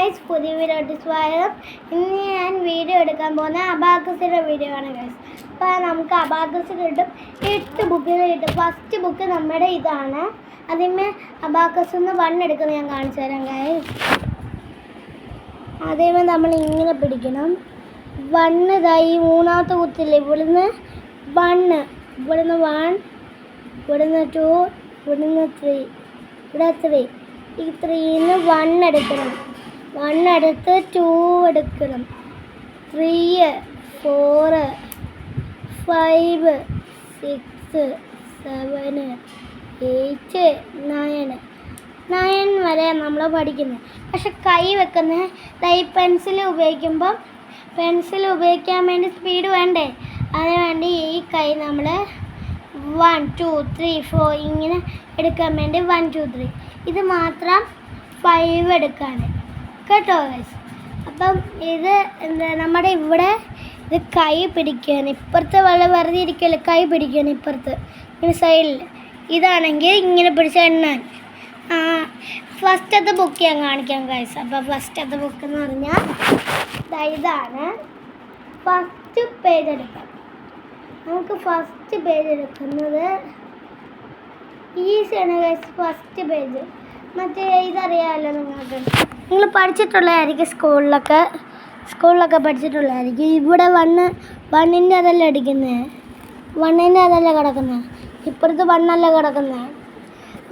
Guys പുതിയ വീഡിയോട്ട് സ്വാഗതം. ഇന്ന് ഞാൻ വീഡിയോ എടുക്കാൻ പോകുന്ന അബാക്കസിന്റെ വീഡിയോ ആണ് ഗൈസ്. അപ്പോൾ നമുക്ക് അബാക്കസ് കിട്ടും എട്ട് ബുക്കുകൾ കിട്ടും. ഫസ്റ്റ് ബുക്ക് നമ്മുടെ ഇതാണ്. അതിന്മേ അബാക്കസ് ഒന്ന് വൺ എടുക്കുന്നത് ഞാൻ കാണിച്ചു തരാം ഗൈസ്. അതേമേ നമ്മൾ ഇങ്ങനെ പിടിക്കണം. വണ്ണ് ഇതായി മൂന്നാമത്തെ കുത്തില്ല ഇവിടുന്ന് വണ്ണ് ഇവിടുന്ന് വൺ ഇവിടുന്ന് ടു ഇവിടുന്ന് ത്രീ ഇവിടെ ത്രീ ഈ ത്രീന്ന് വൺ എടുക്കണം. വൺ എടുത്ത് ടു എടുക്കണം. Three four five six seven eight nine nine വരെ നമ്മൾ പഠിക്കുന്നത് പക്ഷെ കൈ വെക്കുന്ന കൈ പെൻസിൽ ഉപയോഗിക്കുമ്പം പെൻസിൽ ഉപയോഗിക്കാൻ വേണ്ടി സ്പീഡ് വേണ്ടേ? അതിന് വേണ്ടി ഈ കൈ നമ്മൾ വൺ ടു ത്രീ ഫോർ ഇങ്ങനെ എടുക്കാൻ വേണ്ടി വൺ ടു ത്രീ ഇത് മാത്രം ഫൈവ് എടുക്കാൻ കേട്ടോ? അപ്പം ഇത് എന്താ നമ്മുടെ ഇവിടെ ഇത് കൈ പിടിക്കുകയാണ്. ഇപ്പുറത്ത് വെള്ളം വെറുതെ ഇരിക്കല്ലേ? കൈ പിടിക്കുകയാണ് ഇപ്പുറത്ത്. ഈ സൈഡിൽ ഇതാണെങ്കിൽ ഇങ്ങനെ പിടിച്ച എണ്ണാൻ ഫസ്റ്റത്തെ ബുക്ക് ഞാൻ കാണിക്കാം ഗൈസ് അപ്പോൾ ഫസ്റ്റത്തെ ബുക്ക് എന്ന് പറഞ്ഞാൽ ഇതാണ്. ഫസ്റ്റ് പേജ് എടുക്കാം. നമുക്ക് ഫസ്റ്റ് പേജ് എടുക്കുന്നത് ഈസിയാണ് ഗൈസ് ഫസ്റ്റ് പേജ് മറ്റേ ഇതറിയാമല്ലോ നിങ്ങൾക്ക്? നിങ്ങൾ പഠിച്ചിട്ടുള്ളതായിരിക്കും സ്കൂളിലൊക്കെ. സ്കൂളിലൊക്കെ പഠിച്ചിട്ടുള്ളതായിരിക്കും. ഇവിടെ വണ്ണ് വണ്ണിന്റെ അതല്ല അടിക്കുന്നത് വണ്ണിന്റെ അതല്ല കിടക്കുന്നത് ഇപ്പുറത്ത് വണ്ണല്ല കിടക്കുന്നത്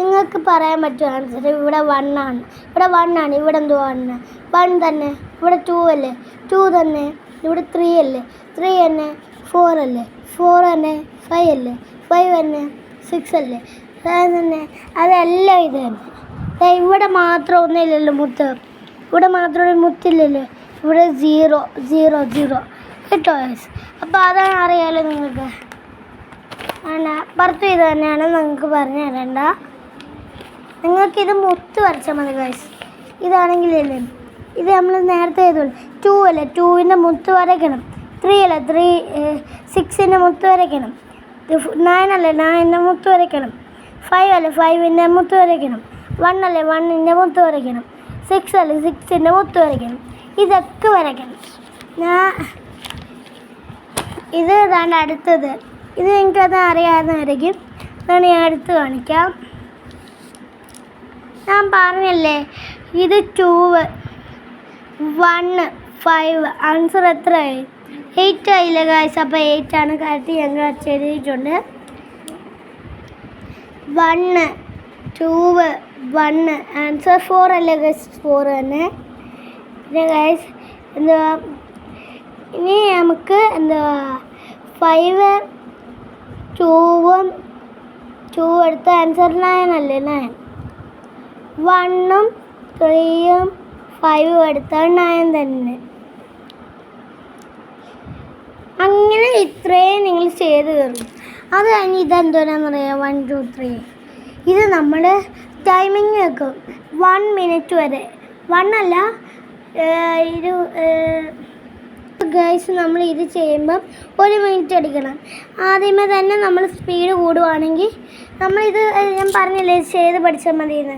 നിങ്ങൾക്ക് പറയാൻ പറ്റും ആൻസർ ഇവിടെ വണ്ണാണ്. ഇവിടെ വണ്ണാണ്. ഇവിടെ എന്തോ വണ്ണ്? വൺ തന്നെ. ഇവിടെ ടു അല്ലേ? ടു തന്നെ. ഇവിടെ ത്രീ അല്ലേ? ത്രീ തന്നെ. ഫോർ അല്ലേ? ഫോർ തന്നെ. ഫൈവ് അല്ലേ? ഫൈവ് തന്നെ. സിക്സ് അല്ലേ? തന്നെ. അതെല്ലാം ഇത് തന്നെ ഇവിടെ മാത്രം ഒന്നുമില്ലല്ലോ മുത്ത്. ഇവിടെ മാത്രം മുത്തില്ലല്ലോ. ഇവിടെ സീറോ സീറോ സീറോ. കേട്ടോ അപ്പോൾ അതാണ് അറിയാലോ നിങ്ങൾക്ക്. ആണ് പുറത്ത് ഇത് തന്നെയാണ് നിങ്ങൾക്ക് പറഞ്ഞു തരണ്ട. നിങ്ങൾക്കിത് മുത്ത് വരച്ചാൽ മതി ഗൈസ് ഇതാണെങ്കിലല്ലേ ഇത് നമ്മൾ നേരത്തെ ചെയ്തോളൂ. ടു അല്ലേ? ടൂവിന്റെ മുത്ത് വരയ്ക്കണം. ത്രീ അല്ലേ? ത്രീ സിക്സിന്റെ മുത്ത് വരയ്ക്കണം. നയൻ അല്ലേ? നയന്റെ മുത്ത് വരയ്ക്കണം. ഫൈവ് അല്ലേ? ഫൈവിന്റെ മുത്ത് വരയ്ക്കണം. വൺ അല്ലേ വണ്ണിന്റെ മുത്ത് വരയ്ക്കണം. സിക്സ് അല്ലേ? സിക്സിന്റെ മുത്ത് വരയ്ക്കണം. ഇതൊക്കെ വരയ്ക്കണം. ഞാൻ ഇത് ഇതാണ് അടുത്തത്. ഇത് നിങ്ങൾക്കത് അറിയാവുന്നതായിരിക്കും അതാണ് ഞാൻ അടുത്ത് കാണിക്കാം. ഞാൻ പറഞ്ഞല്ലേ? ഇത് ടൂവ് വണ്ണ് ഫൈവ് ആൻസർ എത്രയായി? എയ്റ്റ് ആയില്ല കാശ് അപ്പോൾ എയ്റ്റ് ആണ്. കറക്റ്റ് ഞങ്ങൾ എഴുതിയിട്ടുണ്ട്. One two one answer four അല്ലേ ഗൈസ് ഫോർ തന്നെ. പിന്നെ ഗൈസ് എന്താ ഇനി നമുക്ക് എന്താ ഫൈവ് ടൂവും ടൂ എടുത്ത ആൻസർ നയൻ അല്ലേ നയൻ വണ്ണും ത്രീയും ഫൈവും എടുത്താൽ നയൻ തന്നെ. അങ്ങനെ ഇത്രയും നിങ്ങൾ ചെയ്ത് തീർന്നു. അത് കഴിഞ്ഞ് ഇതെന്തോരാന്ന് പറയാം വൺ ടു ത്രീ ഇത് നമ്മൾ ടൈമിംഗ് വെക്കും വൺ മിനിറ്റ് വരെ. വൺ അല്ല ഒരു ഗൈസ് നമ്മൾ ഇത് ചെയ്യുമ്പം ഒരു മിനിറ്റ് അടിക്കണം. ആദ്യമേ തന്നെ നമ്മൾ സ്പീഡ് കൂടുവാണെങ്കിൽ നമ്മളിത് ഞാൻ പറഞ്ഞില്ലേ ചെയ്ത് പഠിച്ചാൽ മതിയെന്ന്.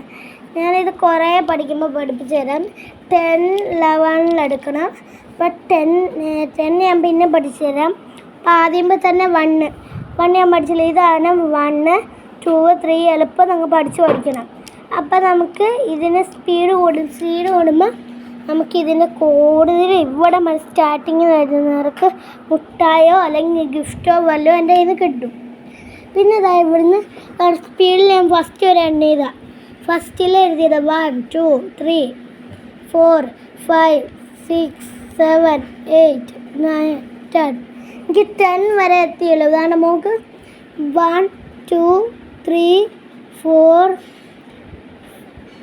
ഞാനിത് കുറേ പഠിക്കുമ്പോൾ പഠിപ്പിച്ചു തരാം. ടെൻ ലെവനിലെടുക്കണം അപ്പം ടെൻ ടെൻ ഞാൻ പിന്നെ പഠിച്ചു തരാം. അപ്പോൾ ആദ്യമേ തന്നെ വണ്ണ് വണ്ണ് ഞാൻ പഠിച്ചില്ല? ഇതാണ് വണ്ണ് ടു ത്രീ എളുപ്പം നമുക്ക് പഠിച്ച് പഠിക്കണം. അപ്പം നമുക്ക് ഇതിന് സ്പീഡ് കൂടും. സ്പീഡ് കൂടുമ്പോൾ നമുക്ക് ഇതിന്റെ കൂടുതൽ ഇവിടെ സ്റ്റാർട്ടിങ് വരുന്നവർക്ക് മുട്ടായോ അല്ലെങ്കിൽ ഗിഫ്റ്റോ വല്ലതും എന്റെ കയ്യിൽ നിന്ന് കിട്ടും. പിന്നെ ഇതാ ഇവിടുന്ന് സ്പീഡിൽ ഞാൻ ഫസ്റ്റ് ഒരു എണ്ണ ചെയ്താ. ഫസ്റ്റിൽ എഴുതിയത് one two three four five six seven eight nine ten എനിക്ക് ടെൻ വരെ എത്തിയുള്ളൂ. അതാണ് നമുക്ക് one two three four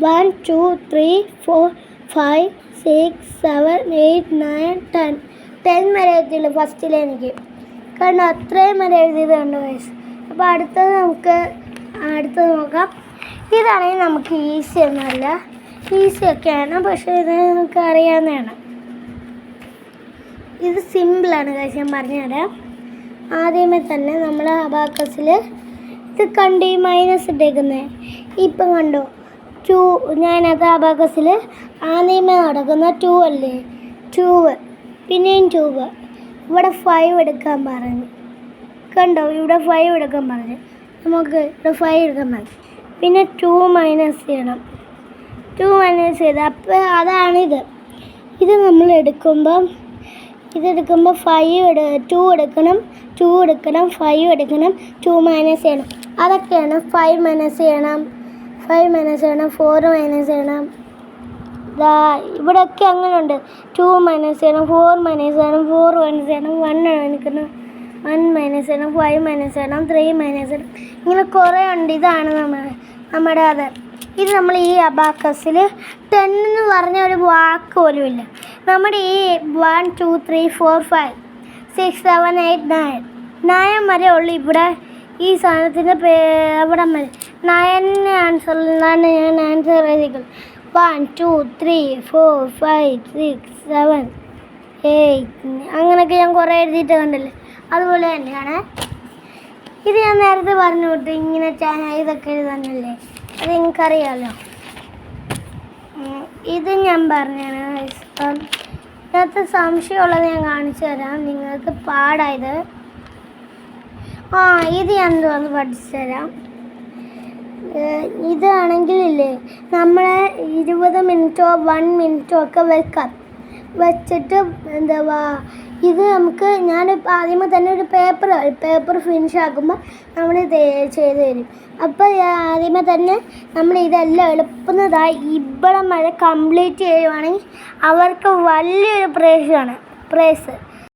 one two three four five six seven eight nine ten ten വരെ എത്തിയുള്ളൂ ഫസ്റ്റിലെ എനിക്ക്. കാരണം അത്രയും വരെ എഴുതിയത് കണ്ടു വയസ്സ് അപ്പോൾ അടുത്തത് നമുക്ക് അടുത്തത് നോക്കാം. ഇതാണെങ്കിൽ നമുക്ക് ഈസി ഒന്നുമല്ല ഈസി ഒക്കെയാണ്. പക്ഷേ ഇത് നമുക്ക് അറിയാവുന്നതാണ്. ഇത് സിമ്പിളാണ് കാര്യം ഞാൻ പറഞ്ഞുതരാം. ആദ്യമേ തന്നെ നമ്മൾ അബാക്കസിൽ ഇത് കണ്ട് ഈ മൈനസ് ഇട്ടേക്കുന്നത് ഇപ്പം കണ്ടോ? ടു ഞാനത് അബാക്കസിൽ ആദ്യമേ നടക്കുന്ന ടു അല്ലേ? ടൂവ് പിന്നെയും ടൂവ് ഇവിടെ ഫൈവ് എടുക്കാൻ പറഞ്ഞു. കണ്ടോ? ഇവിടെ ഫൈവ് എടുക്കാൻ പറഞ്ഞു. നമുക്ക് ഇവിടെ ഫൈവ് എടുക്കാൻ പറഞ്ഞു. പിന്നെ ടു മൈനസ് ചെയ്യണം. ടു മൈനസ് ചെയ്ത് അപ്പോൾ അതാണിത് ഇത്. നമ്മൾ എടുക്കുമ്പം ഇതെടുക്കുമ്പോൾ ഫൈവ് എടു ടു എടുക്കണം ടു എടുക്കണം ഫൈവ് എടുക്കണം ടു മൈനസ് ചെയ്യണം. അതൊക്കെയാണ്. ഫൈവ് മൈനസ് ചെയ്യണം. ഫൈവ് മൈനസ് ചെയ്യണം. ഫോർ മൈനസ് ചെയ്യണം. ദാ ഇവിടെയൊക്കെ അങ്ങനെ ഉണ്ട് ടു മൈനസ് ചെയ്യണം. ഫോർ മൈനസ് ചെയ്യണം. ഫോർ മൈനസ് ചെയ്യണം. വൺ എടുക്കണം വൺ മൈനസ് ചെയ്യണം. ഫൈവ് മൈനസ് ചെയ്യണം. ത്രീ മൈനസ് ചെയ്യണം. ഇങ്ങനെ കുറേ ഉണ്ട്. ഇതാണ് നമ്മുടെ നമ്മുടെ അത്. ഇത് നമ്മൾ ഈ അബാക്കസിൽ ടെൻ എന്ന് പറഞ്ഞ ഒരു വാക്ക് പോലും ഇല്ല. നമ്മുടെ ഈ one two three four five six seven eight nine nine വരെ ഉള്ളു ഇവിടെ ഈ സാധനത്തിന്റെ പേ അവിടെ മതി. നയൻ ആൻസർ എന്നാണ് ഞാൻ answer എഴുതിക്കുന്നത് one two three four five six seven eight അങ്ങനെയൊക്കെ ഞാൻ കുറേ എഴുതിയിട്ട് കണ്ടല്ലേ? അതുപോലെ തന്നെയാണ്. ഇത് ഞാൻ നേരത്തെ പറഞ്ഞു വിട്ടു ഇങ്ങനെ ഇതൊക്കെ എഴുതാനല്ലേ? അത് നിങ്ങൾക്കറിയാമല്ലോ ഉം, ഇത് ഞാൻ പറഞ്ഞാണ് ഇപ്പം ഇതിനകത്ത് സംശയമുള്ളത് ഞാൻ കാണിച്ചു തരാം. നിങ്ങൾക്ക് പാടായത് ആ ഇത് ഞാൻ എന്തോന്ന് പഠിച്ചുതരാം. ഇതാണെങ്കിലില്ലേ നമ്മളെ ഇരുപത് മിനിറ്റോ വൺ മിനിറ്റോ ഒക്കെ വെക്കാം. വെച്ചിട്ട് എന്താ ഇത് നമുക്ക് ഞാൻ ആദ്യമേ തന്നെ ഒരു പേപ്പർ പേപ്പർ ഫിനിഷ് ആക്കുമ്പോൾ നമ്മൾ ഇത് ചെയ്ത് തരും. അപ്പോൾ ആദ്യമേ തന്നെ നമ്മൾ ഇതെല്ലാം എളുപ്പുന്നതായി ഇവിടെ മഴ കംപ്ലീറ്റ് ചെയ്യുവാണെങ്കിൽ അവർക്ക് വലിയൊരു പ്രൈസാണ് പ്രൈസ്